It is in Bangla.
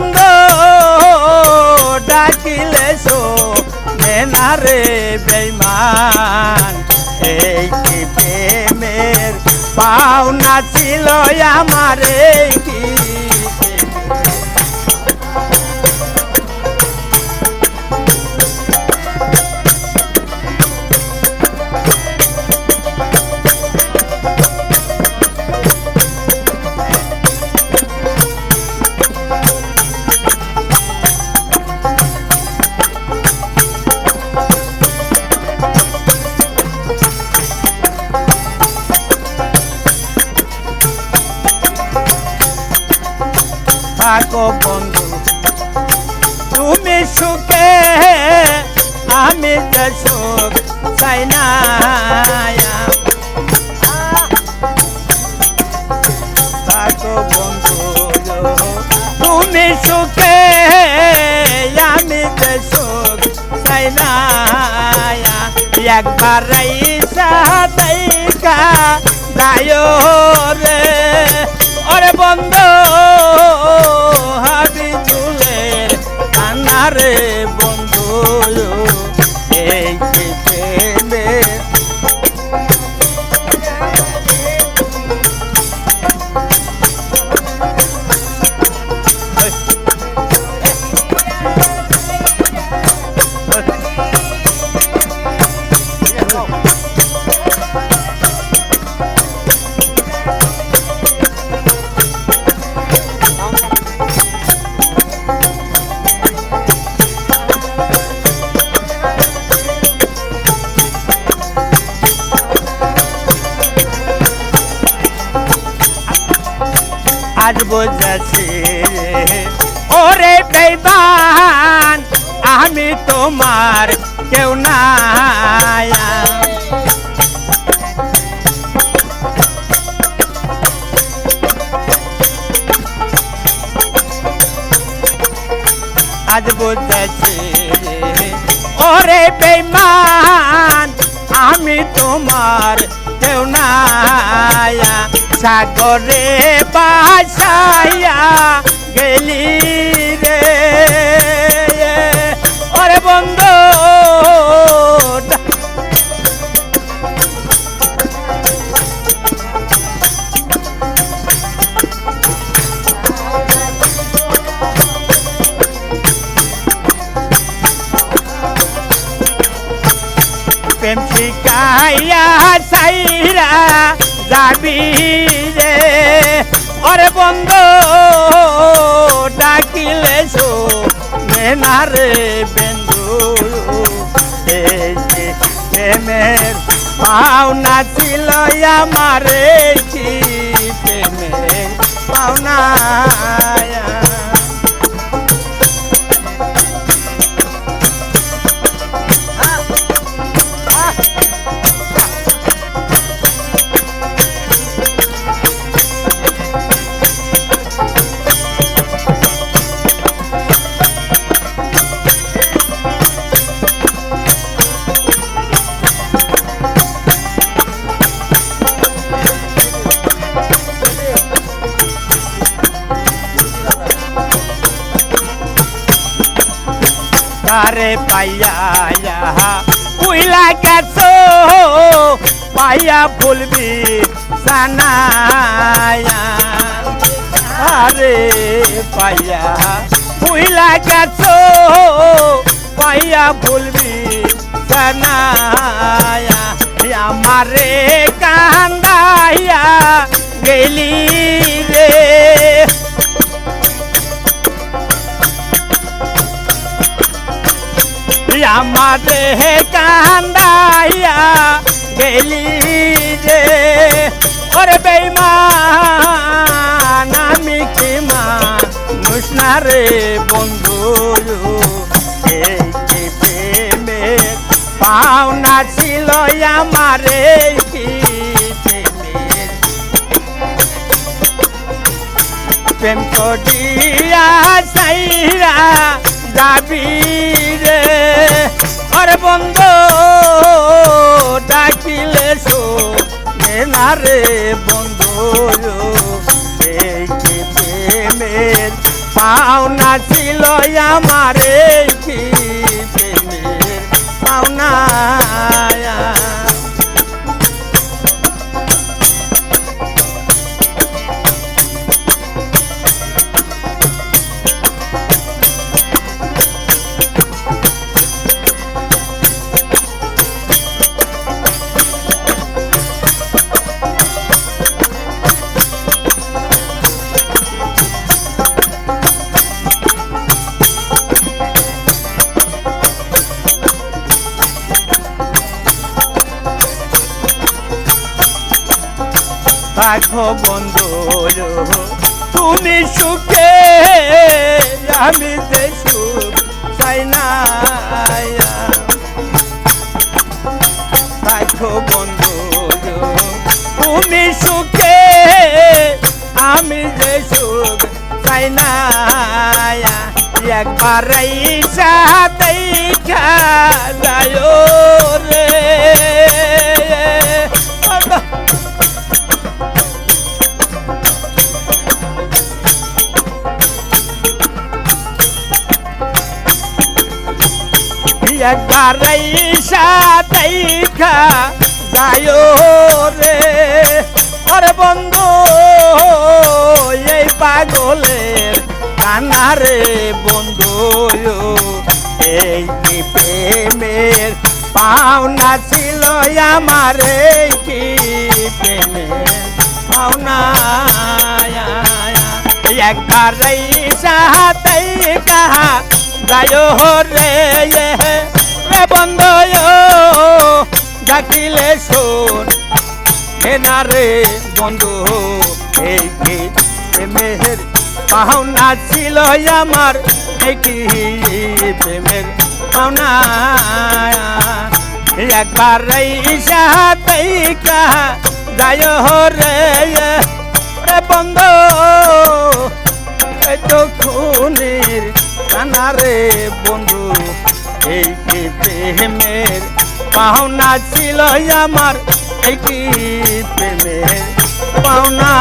বন্ধ ডাকিলে সো মেনারে বেইমান এই কি প্রেমের পাওনা ছিল আমার? কি থাকো বন্ধু, তুমি সুখে, আমি চাই না। থাকো বন্ধু, তুমি সুখে, আমি চাই না। একবার রাইসা দেখা যায় আজ বুঝেছি। ওরে বেবান আমি তোমার কেউ না আজ বুঝেছি। ওরে বেমান আমি তোমার কেউ না সাগরে বাসাইয়া গেলি রে। ওরে বন্ধু প্রেম শিকাইয়া সাইরা যাবি রে অরে বন্ধু, ডাকিলে মেনারে রে বন্ধু এই প্রেমের পাওনা ছিল আমারে, কি প্রেমের পাওনা তারে পাইয়া উইলা গেছো, পাইয়া ফুলবি সানায়া আরে পাইয়া, উইলা গেছো, পাইয়া ফুলবি সানায়া আমারে কান্দাইয়া গেলি আমারে কান্দাইয়া গেলি রে ওরে বেইমান, আমি কি মানুষ না রে বন্ধু? এই কি প্রেমের পাওনা ছিল আমারে কি প্রেম করিয়া সাইরা যাবি রে। রাখো বন্ধু তুমি সুখে, আমি যে সুখ বন্ধু তুমি সুখে, আমি যে সুখ চাই না। একবার সাথে একবার সাথে যায় রে। ওরে বন্ধু, এই পাগলের কানারে বন্ধু, এই কি প্রেমের পাওনা ছিল আমার, এই কি প্রেমের পাওনা? একবার সাথে কাহা যায় রে। রে বন্ধু ডাকিলে শোন। হে না রে বন্ধু, এই প্রেমের পাওনা ছিল আমার, এই প্রেমের পাওনা? একবার সাথে কাহা যায় রে বন্ধু। এই তো খুনির কানারে বন্ধু। এই কি প্রেমের পাওনা ছিল আমার এই কি প্রেমের পাওনা?